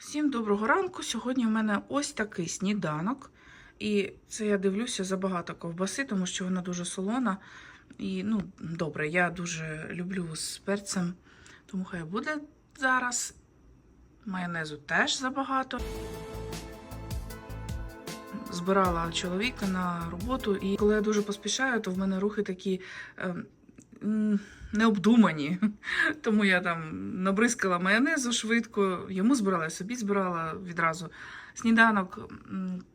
Всім доброго ранку. Сьогодні в мене ось такий сніданок. І це я дивлюся забагато ковбаси, тому що вона дуже солона. І ну, добре, я дуже люблю з перцем, тому хай буде зараз. Майонезу теж забагато. Збирала чоловіка на роботу, і коли я дуже поспішаю, то в мене рухи такі ем, необдумані. Тому я там набризкала майонезу швидко, йому збирала, я собі збирала відразу сніданок.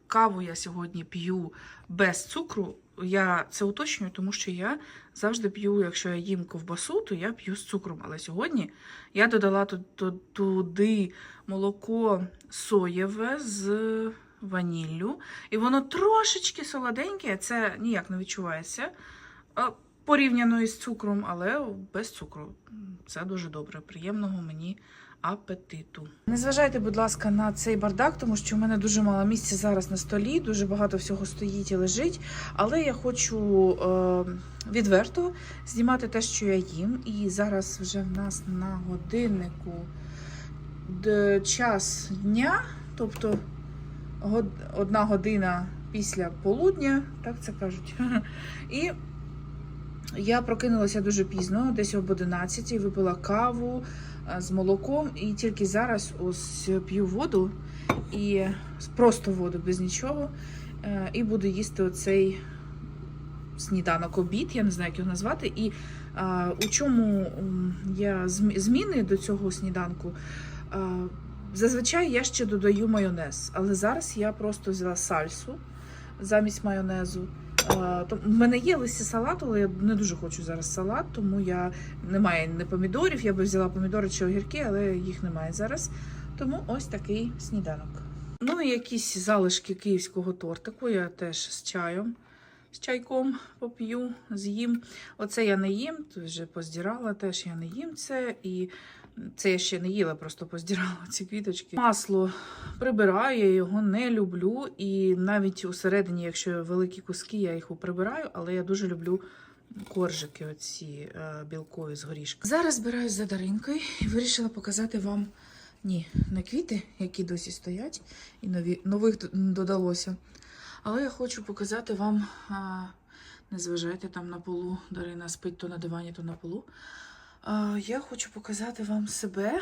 Каву я сьогодні п'ю без цукру. Я це уточнюю, тому що я завжди п'ю, якщо я їм ковбасу, то я п'ю з цукром. Але сьогодні я додала ту- ту- туди молоко соєве з ваніллю, і воно трошечки солоденьке, це ніяк не відчувається. Порівняно із цукром, але без цукру. Це дуже добре. Приємного мені апетиту. Не зважайте, будь ласка, на цей бардак, тому що в мене дуже мало місця зараз на столі, дуже багато всього стоїть і лежить. Але я хочу е, відверто знімати те, що я їм. І зараз вже в нас на годиннику час дня, тобто одна година після полудня, так це кажуть. І я прокинулася дуже пізно, десь об 11, випила каву е, з молоком, і тільки зараз ось п'ю воду і просто воду без нічого. е, І буду їсти оцей сніданок обід, я не знаю, як його назвати. І а, у чому я зміни до цього сніданку? А, зазвичай я ще додаю майонез, але зараз я просто взяла сальсу замість майонезу. В мене є листі салату, але я не дуже хочу зараз салат, тому я немає не помідорів. Я би взяла помідори чи огірки, але їх немає зараз. Тому ось такий сніданок. Ну і якісь залишки київського тортику. Я теж з чаєм, з чайком поп'ю, з'їм. Оце я не їм, вже поздирала, теж я не їм це. І це я ще не їла, просто поздирала ці квіточки. Масло прибираю, я його не люблю. І навіть усередині, якщо великі куски, я їх прибираю, але я дуже люблю. Коржики, оці е, білкові з горішками. Зараз збираюсь за Даринкою і вирішила показати вам ні, не квіти, які досі стоять, і нові, нових додалося. Але я хочу показати вам, а, не зважайте там на полу, Дарина спить то на дивані, то на полу. Я хочу показати вам себе,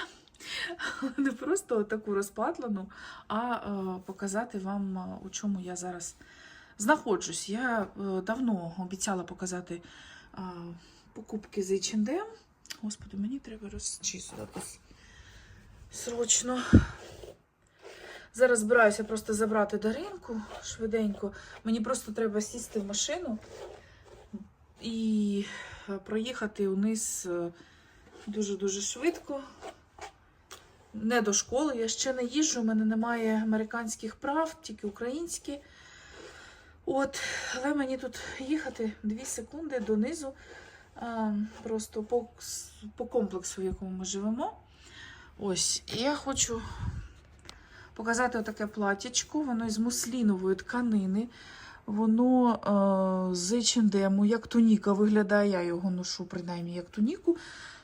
не просто таку розпатлену, а, а показати вам, у чому я зараз знаходжусь. Я е, давно обіцяла показати покупки з H&M. Господи, мені треба розчісуватись срочно. Зараз збираюся просто забрати Даринку швиденько. Мені просто треба сісти в машину і е, проїхати униз е, дуже-дуже швидко. Не до школи. Я ще не їжджу, у мене немає американських прав, тільки українські. От, але мені тут їхати 2 секунди донизу, а, просто по, по комплексу, в якому ми живемо. Ось, і я хочу показати отаке платячко. Воно із муслінової тканини. Воно е, з H&M, як туніка виглядає. Я його ношу принаймні як туніку,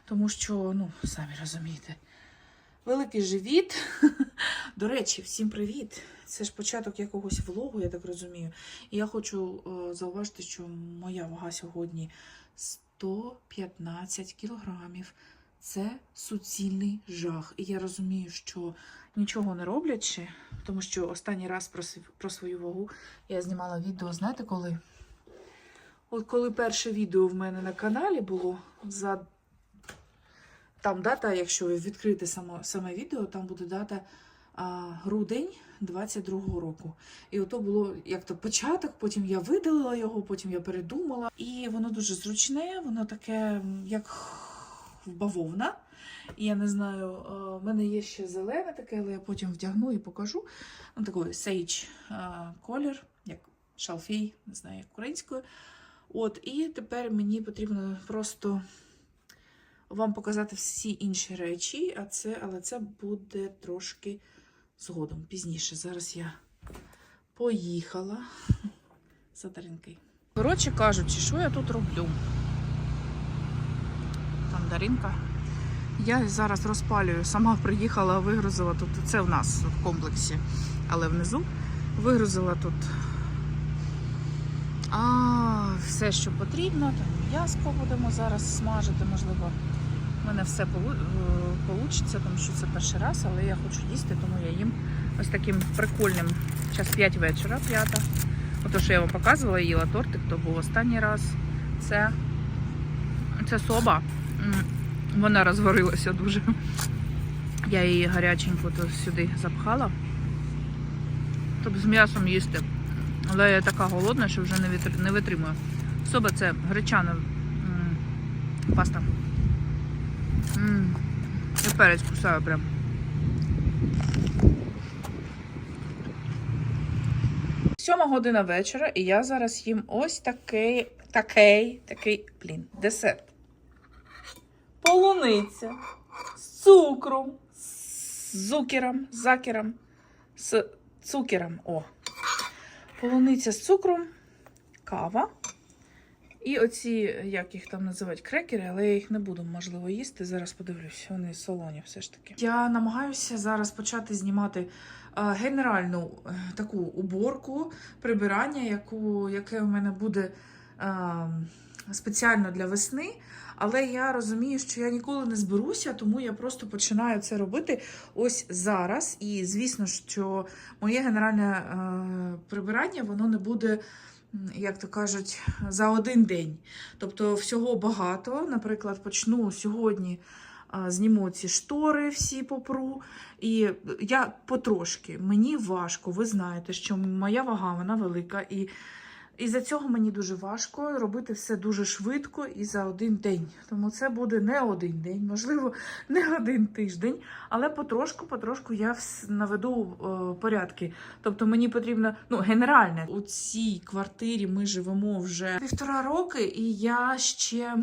тому що, ну, самі розумієте, великий живіт. До речі, всім привіт! Це ж початок якогось влогу, я так розумію. І я хочу е, зауважити, що моя вага сьогодні 115 кілограмів. Це суцільний жах. І я розумію, що нічого не роблячи, тому що останній раз про, про свою вагу я знімала відео, знаєте коли? От коли перше відео в мене на каналі було за там дата, якщо ви відкрите саме, саме відео, там буде дата а, грудень 22-го року. І ото було як то початок, потім я видалила його, потім я передумала. І воно дуже зручне, воно таке, як бавовна. Я не знаю, в мене є ще зелене таке, але я потім вдягну і покажу. Ну, такий сейдж колір, як шалфей, не знаю, як українською. От, і тепер мені потрібно просто вам показати всі інші речі, а це, але це буде трошки згодом, пізніше. Зараз я поїхала за Даринкою. Коротше кажучи, що я тут роблю? Там Даринка Я зараз розпалюю. Сама приїхала, вигрузила тут. Це в нас в комплексі, але внизу вигрузила тут а, все, що потрібно. Там м'яско будемо зараз смажити, можливо. Мене все вийде, тому що це перший раз, але я хочу їсти, тому я їм ось таким прикольним. Час 5 вечора, п'ята. Ото, що я вам показувала, їла тортик, то був останній раз. Це, це соба. Вона розварилася дуже. Я її гаряченьку то сюди запхала. Щоб з м'ясом їсти. Але я така голодна, що вже не витримую. Соба це гречана паста. М, І перець кусаю прям. Сьома година вечора, і я зараз їм ось такий, такий, такий, блін, десерт. Полуниця з цукром, з зукером, закером, з цукером. О. Полуниця з цукром, кава. І оці, як їх там називають, крекери, але я їх не буду, можливо, їсти. Зараз подивлюсь, вони солоні все ж таки. Я намагаюся зараз почати знімати е, генеральну е, таку уборку, прибирання, яку, яке у мене буде е, спеціально для весни. Але я розумію, що я ніколи не зберуся, тому я просто починаю це робити ось зараз. І звісно, що моє генеральне е, прибирання воно не буде, як то кажуть, за один день. Тобто всього багато. Наприклад, почну сьогодні. Зніму ці штори, всі попру. І я потрошки, мені важко, ви знаєте, що моя вага вона велика, і і за цього мені дуже важко робити все дуже швидко і за один день. Тому це буде не один день, можливо, не один тиждень, але потрошку, потрошку я наведу е, порядки. Тобто мені потрібно, ну, генеральне, у цій квартирі ми живемо вже півтора роки, і я ще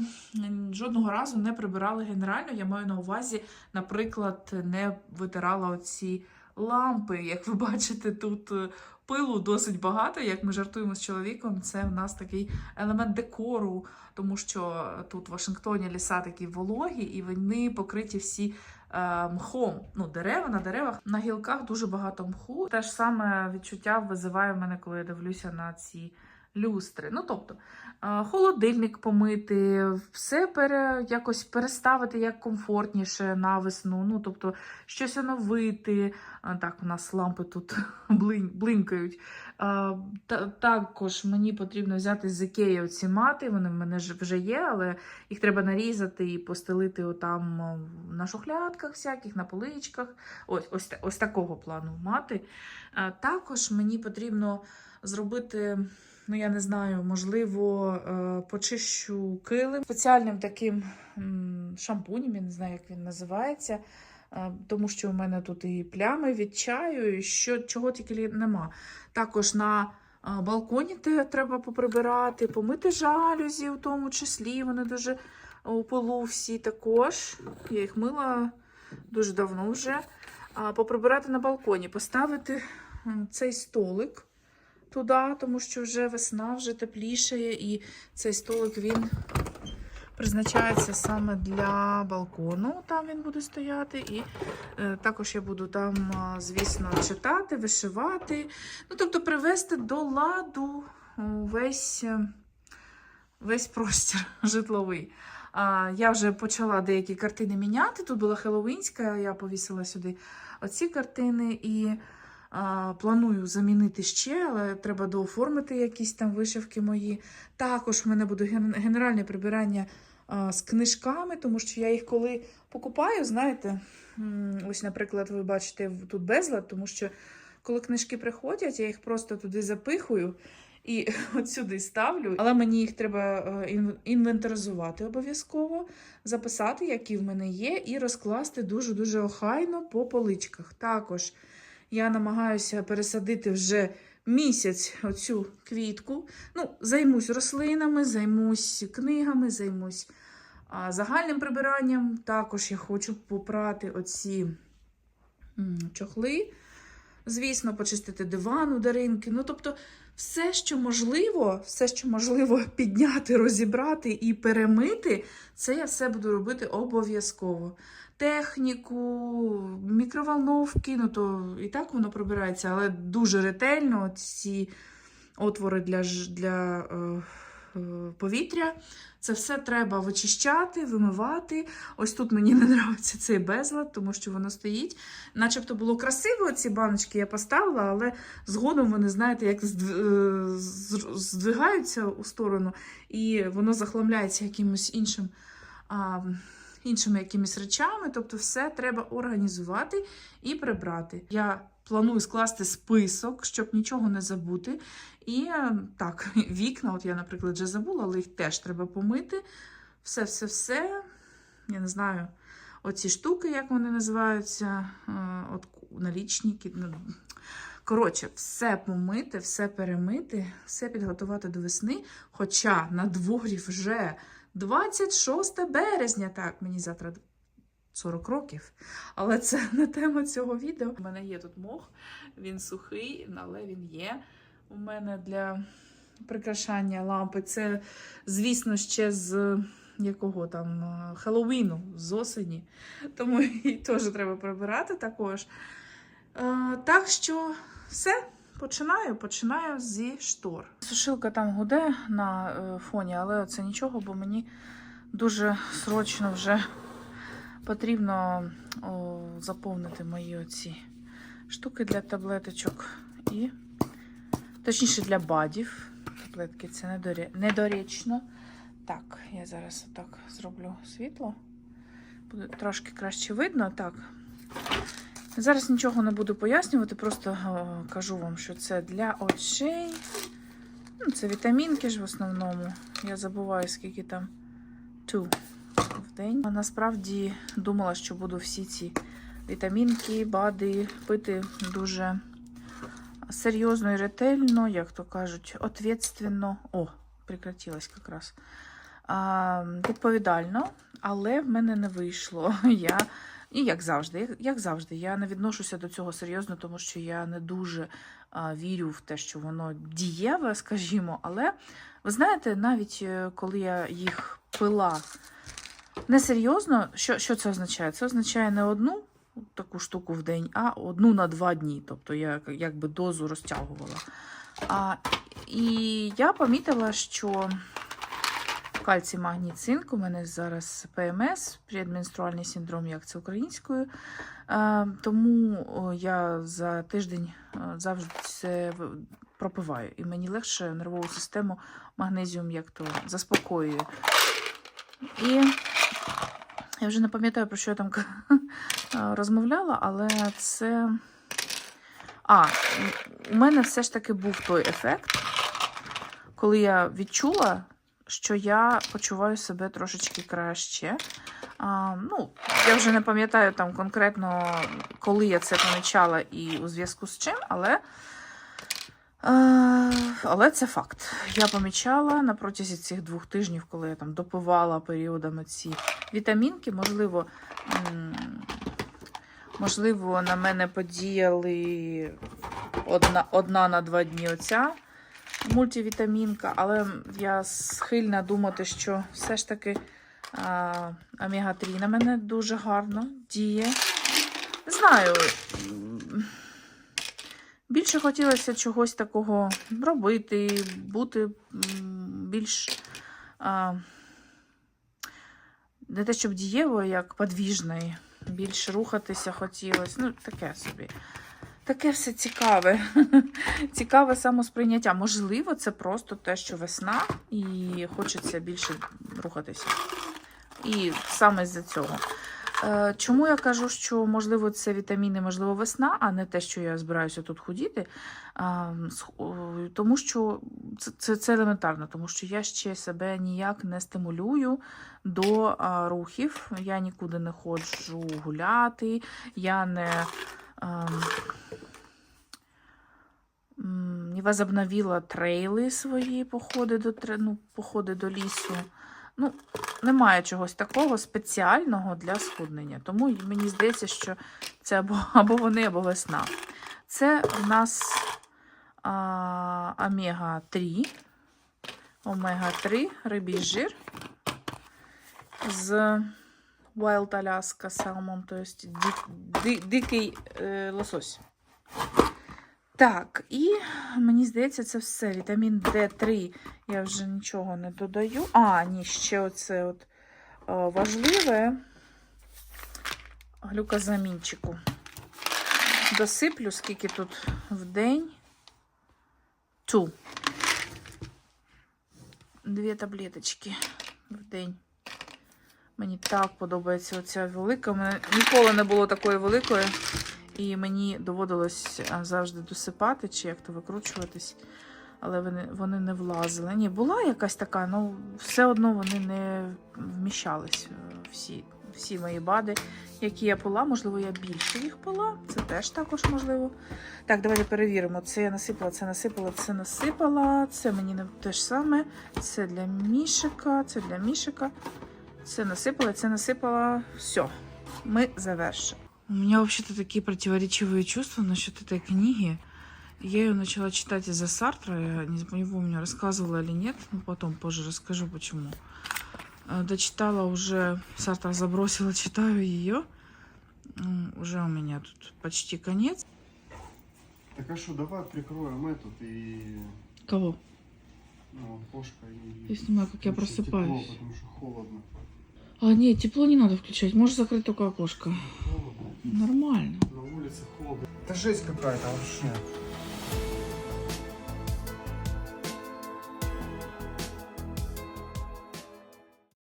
жодного разу не прибирала генерально. Я маю на увазі, наприклад, не витирала оці лампи. Як ви бачите, тут е, пилу досить багато. Як ми жартуємо з чоловіком, це в нас такий елемент декору, тому що тут в Вашингтоні ліса такі вологі, і вони покриті всі. е, Мхом, ну дерева на деревах на гілках дуже багато мху. Те ж саме відчуття визиває в мене, коли я дивлюся на ці люстри. Ну тобто, е, холодильник помити, все пере, якось переставити як комфортніше на весну. Ну тобто, щось оновити. Так, у нас лампи тут блинкають. Також мені потрібно взяти з Ікеї оці мати. Вони в мене вже є, але їх треба нарізати і постелити отам на шухлядках, всяких, на поличках. Ось, ось, ось такого плану мати. Також мені потрібно зробити. Ну, я не знаю, можливо, е, почищу килим спеціальним таким шампунем, я не знаю, як він називається. Е, Тому що у мене тут і плями від чаю, і що, чого тільки нема. Також на е, балконі треба поприбирати, помити жалюзі, у тому числі. Вони дуже у полу всі також. Я їх мила дуже давно вже. Поприбирати на балконі, поставити цей столик туди, тому що вже весна, вже теплішає, і цей столик він призначається саме для балкону. Там він буде стояти. І е, також я буду там, звісно, читати, вишивати. Ну, тобто привести до ладу весь, е, весь простір житловий. Я вже почала деякі картини міняти. Тут була Хеллоуінська, я повісила сюди оці картини і. Планую замінити ще, але треба дооформити якісь там вишивки мої. Також в мене буде генеральне прибирання з книжками, тому що я їх коли покупаю, знаєте, ось, наприклад, ви бачите тут безлад, тому що коли книжки приходять, я їх просто туди запихую і от сюди ставлю. Але мені їх треба е, інвентаризувати обов'язково, записати, які в мене є, і розкласти дуже-дуже охайно по поличках. Також я намагаюся пересадити вже місяць оцю квітку. Ну, займусь рослинами, займусь книгами, займусь загальним прибиранням. Також я хочу попрати оці чохли. Звісно, почистити диван у Даринки. Ну, тобто, Все, що можливо, все, що можливо підняти, розібрати і перемити, це я все буду робити обов'язково. Техніку, мікроволновки, ну то і так воно пробирається, але дуже ретельно ці отвори для, для е, повітря. Це все треба вичищати, вимивати. Ось тут мені не подобається цей безлад, тому що воно стоїть. Начебто було красиво, ці баночки я поставила, але згодом вони, знаєте, як е, здвигаються у сторону, і воно захламляється якимось іншим. А, Іншими якимись речами, тобто все треба організувати і прибрати. Я планую скласти список, щоб нічого не забути. І е, так, вікна, от я, наприклад, вже забула, але їх теж треба помити. Все-все-все. Я не знаю, оці штуки, як вони називаються, е, от налічники. ну, Коротше, все помити, все перемити, все підготувати до весни. Хоча на дворі вже 26 березня, так, мені завтра 40 років. Але це не тема цього відео. У мене є тут мох, він сухий, але він є у мене для прикрашання лампи. Це, звісно, ще з якого там е, Хеллоуіну, з осені. Тому її теж треба прибирати також. Е, так що все. Починаю, починаю зі штор. Сушилка там гуде на е, фоні, але це нічого, бо мені дуже срочно вже потрібно о, заповнити мої оці штуки для таблеточок і точніше для бадів. Таблетки це недоречно. Так, я зараз отак зроблю світло. Буде трошки краще видно. Так. Зараз нічого не буду пояснювати, просто е, кажу вам, що це для очей. Ну, це вітамінки ж в основному. Я забуваю, скільки там в день. Насправді думала, що буду всі ці вітамінки, БАДи пити дуже серйозно і ретельно, як то кажуть, ответственно. О, прекратилась якраз. Відповідально, але в мене не вийшло. Я і як завжди, як, як завжди, я не відношуся до цього серйозно, тому що я не дуже а, вірю в те, що воно дієве, скажімо. Але ви знаєте, навіть е, коли я їх пила несерйозно, що, що це означає? Це означає не одну таку штуку в день, а одну на два дні. Тобто я якби дозу розтягувала. А, і я помітила, що кальцій, магній, цинк. У мене зараз ПМС, предменструальний синдром, як це українською. Е, Тому я за тиждень е, завжди це пропиваю. І мені легше нервову систему магнезіум як то заспокоює. І я вже не пам'ятаю, про що я там розмовляла, але це. А, у мене все ж таки був той ефект, коли я відчула, що я почуваю себе трошечки краще. А, ну, я вже не пам'ятаю там конкретно, коли я це помічала і у зв'язку з чим, але, але це факт. Я помічала на протязі цих двох тижнів, коли я там допивала періодами ці вітамінки, можливо, можливо, на мене подіяли одна, одна на два дні оця мультивітамінка, але я схильна думати, що все ж таки а, омега-3 на мене дуже гарно діє. Не знаю. Більше хотілося чогось такого робити, бути більш а, не те, щоб дієвою, як подвіжною. Більше рухатися хотілося. Ну, таке собі. Таке все цікаве. Цікаве самосприйняття. Можливо, це просто те, що весна, і хочеться більше рухатися. І саме з-за цього. Е, Чому я кажу, що можливо це вітаміни, можливо, весна, а не те, що я збираюся тут худіти? Тому що це, це, це елементарно, тому що я ще себе ніяк не стимулюю до рухів. Я нікуди не ходжу гуляти, я не. ем, не возобновила трейли свої походи до, ну, походи до лісу. Ну, немає чогось такого спеціального для схуднення. Тому мені здається, що це або, або вони, або весна. Це в нас а, омега-3, омега-3, рибий жир з Wild Alaska Salmon, то есть дик, дикий е, лосось. Так, і мені здається, це все. Вітамін D3 я вже нічого не додаю. А, ні, ще оце от е, важливе глюкозамінчику. Досиплю, скільки тут в день. Ту. Дві таблеточки в день. Мені так подобається оця велика. У мене ніколи не було такої великої. І мені доводилось завжди досипати, чи як то викручуватись. Але вони, вони не влазили. Ні, була якась така, але все одно вони не вміщались. е, Всі, всі мої бади, які я пила. Можливо, я більше їх пила. Це теж також можливо. Так, давайте перевіримо. Це я насипала, це насипала, це насипала. Це мені не те ж саме. Це для мішика, це для мішика. Це насипала, це насипала. Все, мы завершим. У меня вообще-то такие противоречивые чувства насчет этой книги. Я ее начала читать из-за Сартра. Я не, не помню, рассказывала или нет. Но потом позже расскажу, почему. Э, Дочитала уже, Сартра забросила, читаю ее. Уже у меня тут почти конец. Так а что, давай прикроем этот и Кого? ну, окошко и... Я снимаю, как я включим тепло, просыпаюсь. потому что холодно. А, нет, тепло не надо включать. Можешь закрыть только окошко. Холодно. Нормально. На улице холодно. Это жесть какая-то вообще.